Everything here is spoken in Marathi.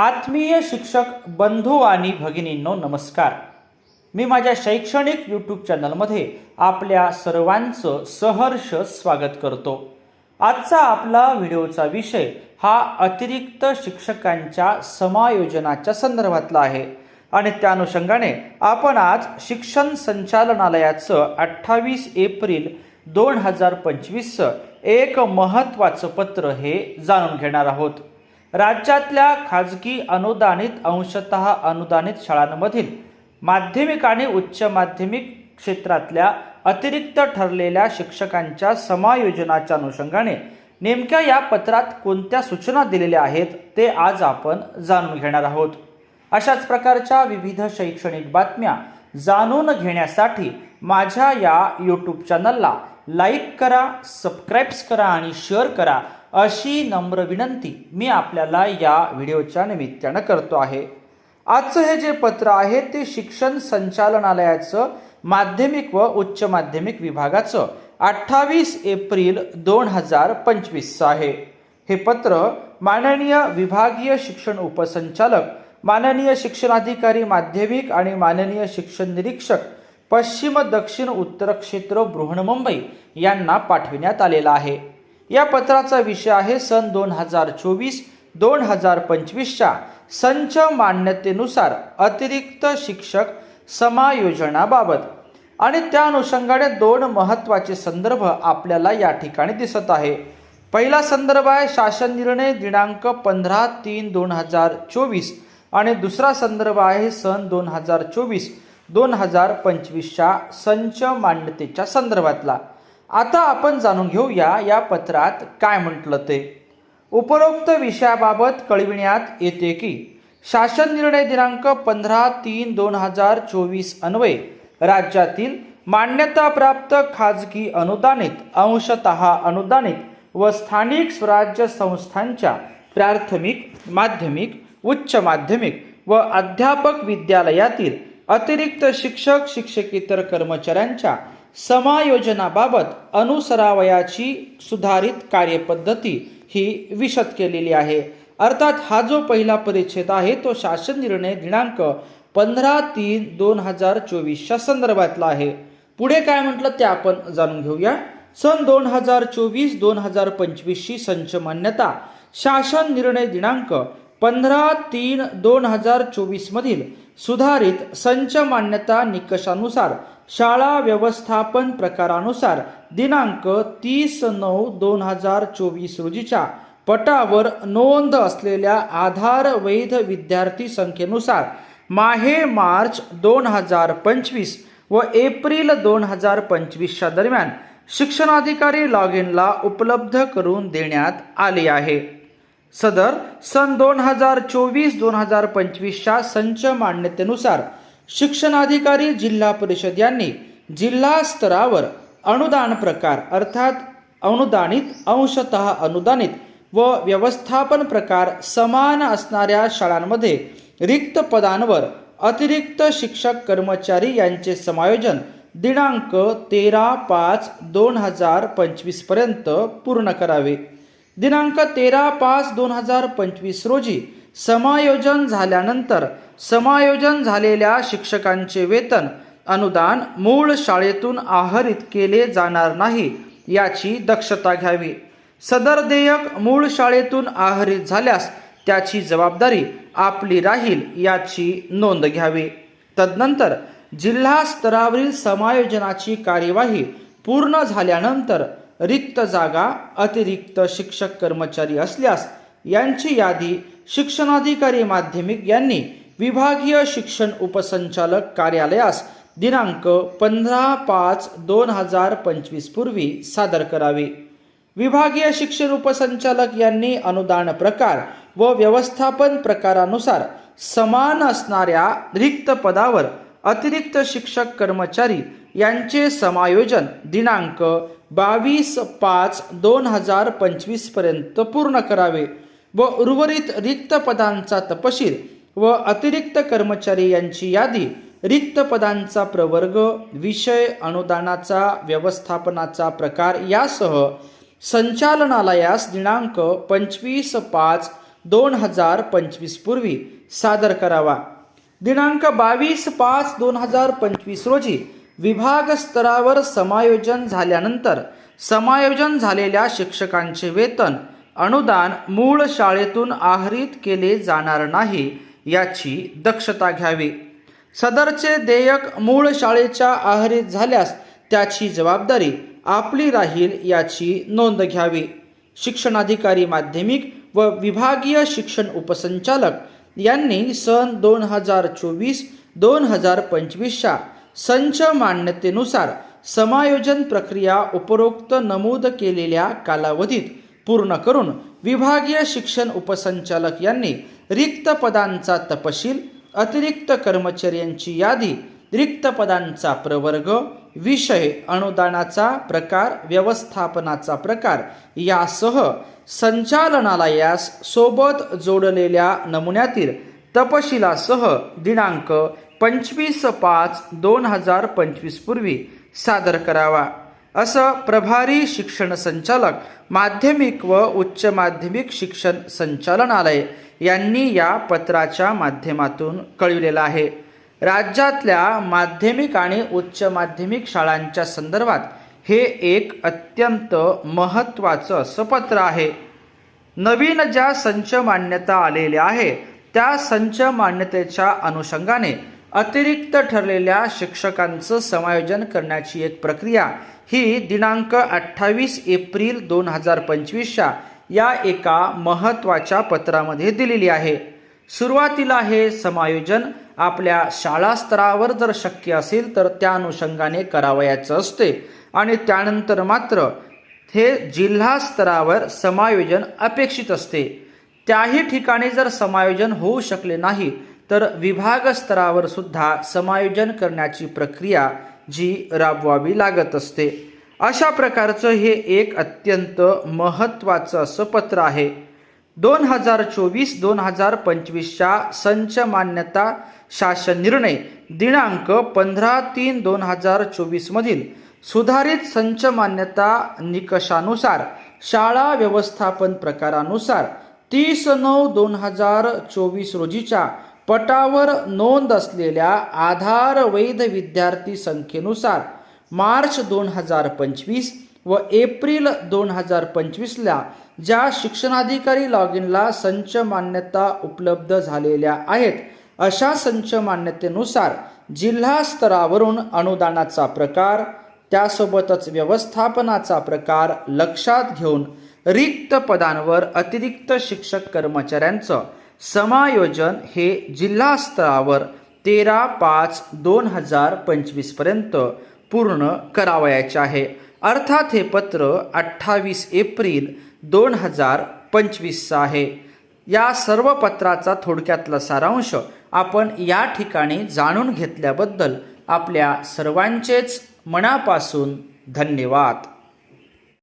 आत्मीय शिक्षक बंधू आणि भगिनींनो नमस्कार. मी माझ्या शैक्षणिक यूट्यूब चॅनलमध्ये आपल्या सर्वांचं सहर्ष स्वागत करतो. आजचा आपला व्हिडिओचा विषय हा अतिरिक्त शिक्षकांच्या समायोजनाच्या संदर्भातला आहे. आणि त्या अनुषंगाने आपण आज शिक्षण संचालनालयाचं अठ्ठावीस एप्रिल दोन हजार पंचवीसचं एक महत्त्वाचं पत्र हे जाणून घेणार आहोत. राज्यातल्या खाजगी अनुदानित अंशतः अनुदानित शाळांमधील माध्यमिक आणि उच्च माध्यमिक क्षेत्रातल्या अतिरिक्त ठरलेल्या शिक्षकांच्या समायोजनाच्या अनुषंगाने नेमक्या या पत्रात कोणत्या सूचना दिलेल्या आहेत ते आज आपण जाणून घेणार आहोत. अशाच प्रकारच्या विविध शैक्षणिक बातम्या जाणून घेण्यासाठी माझ्या या यूट्यूब चॅनलला लाईक करा सबस्क्राईब्स करा आणि शेअर करा अशी नम्र विनंती मी आपल्याला या व्हिडिओच्या निमित्तानं करतो आहे. आजचं हे जे पत्र आहे ते शिक्षण संचालनालयाचं माध्यमिक व उच्च माध्यमिक विभागाचं अठ्ठावीस एप्रिल दोन हजार पंचवीसचं आहे. हे पत्र माननीय विभागीय शिक्षण उपसंचालक माननीय शिक्षणाधिकारी माध्यमिक आणि माननीय शिक्षण निरीक्षक पश्चिम दक्षिण उत्तर क्षेत्र बृहन्मुंबई यांना पाठविण्यात आलेला आहे. या पत्राचा विषय आहे सन दोन हजार चोवीस दोन हजार पंचवीसच्या संच मान्यतेनुसार अतिरिक्त शिक्षक समायोजनाबाबत. आणि त्या अनुषंगाने दोन महत्त्वाचे संदर्भ आपल्याला या ठिकाणी दिसत आहे. पहिला संदर्भ आहे शासन निर्णय दिनांक पंधरा तीन दोन हजार चोवीस. आणि दुसरा संदर्भ आहे सन दोन हजार चोवीस दोन हजार पंचवीसच्या संच मान्यतेच्या संदर्भातला. आता आपण जाणून घेऊया या पत्रात काय म्हटलं ते. उपरोक्त विषयाबाबत कळविण्यात येते की शासन निर्णय दिनांक पंधरा तीन दोन हजार चोवीस अन्वये राज्यातील मान्यताप्राप्त खाजगी अनुदानित अंशतः अनुदानित व स्थानिक स्वराज्य संस्थांच्या प्राथमिक माध्यमिक उच्च माध्यमिक व अध्यापक विद्यालयातील अतिरिक्त शिक्षक शिक्षकेतर कर्मचाऱ्यांच्या समायोजनाबाबत अनुसरावयाची सुधारित कार्यपद्धती ही विशद केलेली आहे. अर्थात हा जो पहिला परिच्छेद आहे तो शासन निर्णय दिनांक पंधरा तीन दोन हजार चोवीसच्या संदर्भातला आहे. पुढे काय म्हटलं ते आपण जाणून घेऊया. सन दोन हजार चोवीस दोन हजार पंचवीसची संच मान्यता शासन निर्णय दिनांक पंधरा तीन दोन हजार चोवीसमधील सुधारित संच मान्यता निकषानुसार शाळा व्यवस्थापन प्रकारानुसार दिनांक तीस नऊ दोन हजार चोवीस रोजीच्या पटावर नोंद असलेल्या आधार वैध विद्यार्थी संख्येनुसार माहे मार्च दोन हजार पंचवीस व एप्रिल दोन हजार पंचवीसच्या दरम्यान शिक्षणाधिकारी लॉग इनला उपलब्ध करून देण्यात आले आहे. सदर सन दोन हजार चोवीस दोन हजार पंचवीसच्या संच मान्यतेनुसार शिक्षणाधिकारी जिल्हा परिषद यांनी जिल्हा स्तरावर अनुदान प्रकार अर्थात अनुदानित अंशतः अनुदानित व व्यवस्थापन प्रकार समान असणाऱ्या शाळांमध्ये रिक्त पदांवर अतिरिक्त शिक्षक कर्मचारी यांचे समायोजन दिनांक तेरा पाच दोन हजार पंचवीसपर्यंत पूर्ण करावे. दिनांक तेरा पाच दोन हजार पंचवीस रोजी समायोजन झाल्यानंतर समायोजन झालेल्या शिक्षकांचे वेतन अनुदान मूळ शाळेतून आहरित केले जाणार नाही याची दक्षता घ्यावी. सदर देयक मूळ शाळेतून आहरित झाल्यास त्याची जबाबदारी आपली राहील याची नोंद घ्यावी. तदनंतर जिल्हा स्तरावरील समायोजनाची कार्यवाही पूर्ण झाल्यानंतर रिक्त जागा अतिरिक्त शिक्षक कर्मचारी असल्यास यांची यादी शिक्षणाधिकारी माध्यमिक यांनी विभागीय शिक्षण उपसंचालक कार्यालयास दिनांक पंधरा पाच दोन हजार पंचवीस पूर्वी सादर करावी. विभागीय शिक्षण उपसंचालक यांनी अनुदान प्रकार व व्यवस्थापन प्रकारानुसार समान असणाऱ्या रिक्त पदावर अतिरिक्त शिक्षक कर्मचारी यांचे समायोजन दिनांक बावीस पाच दोन हजार पंचवीसपर्यंत पूर्ण करावे व उर्वरित रिक्त पदांचा तपशील व अतिरिक्त कर्मचारी यांची यादी रिक्त पदांचा प्रवर्ग विषय अनुदानाचा व्यवस्थापनाचा प्रकार यासह संचालनालयास दिनांक पंचवीस पाच दोन हजार पंचवीस पूर्वी सादर करावा. दिनांक बावीस पाच दोन हजार पंचवीस रोजी विभाग स्तरावर समायोजन झाल्यानंतर समायोजन झालेल्या शिक्षकांचे वेतन अनुदान मूळ शाळेतून आहरित केले जाणार नाही याची दक्षता घ्यावी. सदरचे देयक मूळ शाळेच्या आहरित झाल्यास त्याची जबाबदारी आपली राहील याची नोंद घ्यावी. शिक्षणाधिकारी माध्यमिक व विभागीय शिक्षण उपसंचालक यांनी सन दोन हजार चोवीस दोन हजार पंचवीसच्या संच मान्यतेनुसार समायोजन प्रक्रिया उपरोक्त नमूद केलेल्या कालावधीत पूर्ण करून विभागीय शिक्षण उपसंचालक यांनी रिक्त पदांचा तपशील अतिरिक्त कर्मचाऱ्यांची यादी रिक्त पदांचा प्रवर्ग विषय अनुदानाचा प्रकार व्यवस्थापनाचा प्रकार यासह संचालनालयास सोबत जोडलेल्या नमुन्यातील तपशिलासह दिनांक पंचवीस पाच दोन हजार पंचवीसपूर्वी सादर करावा. असं प्रभारी शिक्षण संचालक माध्यमिक व उच्च माध्यमिक शिक्षण संचालनालय यांनी या पत्राच्या माध्यमातून कळविलेलं आहे. राज्यातल्या माध्यमिक आणि उच्च माध्यमिक शाळांच्या संदर्भात हे एक अत्यंत महत्त्वाचं असं पत्र आहे. नवीन ज्या संच मान्यता आलेल्या आहे त्या संच मान्यतेच्या अनुषंगाने अतिरिक्त ठरलेल्या शिक्षकांचं समायोजन करण्याची एक प्रक्रिया ही दिनांक अठ्ठावीस एप्रिल दोन हजार पंचवीसच्या या एका महत्त्वाच्या पत्रामध्ये दिलेली आहे. सुरुवातीला हे समायोजन आपल्या शाळा स्तरावर जर शक्य असेल तर त्या अनुषंगाने करावयाचं असते आणि त्यानंतर मात्र हे जिल्हा स्तरावर समायोजन अपेक्षित असते. त्याही ठिकाणी जर समायोजन होऊ शकले नाही तर विभाग स्तरावर सुद्धा समायोजन करण्याची प्रक्रिया जी राबवावी लागत असते. अशा प्रकारचं हे एक अत्यंत महत्त्वाचं असं पत्र आहे. दोन हजार चोवीस दोन हजार पंचवीसच्या संच मान्यता शासन निर्णय दिनांक पंधरा तीन दोन हजार चोवीसमधील सुधारित संच मान्यता निकषानुसार शाळा व्यवस्थापन प्रकारानुसार तीस नऊ दोन हजार चोवीस रोजीच्या पटावर नोंद असलेल्या आधार वैध विद्यार्थी संख्येनुसार मार्च दोन हजार पंचवीस व एप्रिल दोन हजार पंचवीसला ज्या शिक्षणाधिकारी लॉग इनला संच मान्यता उपलब्ध झालेल्या आहेत अशा संच मान्यतेनुसार जिल्हा स्तरावरून अनुदानाचा प्रकार त्यासोबतच व्यवस्थापनाचा प्रकार लक्षात घेऊन रिक्त पदांवर अतिरिक्त शिक्षक कर्मचाऱ्यांचं समायोजन हे जिल्हा स्तरावर तेरा पाच दोन हजार पंचवीसपर्यंत पूर्ण करावयाचे आहे. अर्थात हे पत्र अठ्ठावीस एप्रिल दोन हजार पंचवीसचं आहे. या सर्व पत्राचा थोडक्यातला सारांश आपण या ठिकाणी जाणून घेतल्याबद्दल आपल्या सर्वांचेच मनापासून धन्यवाद.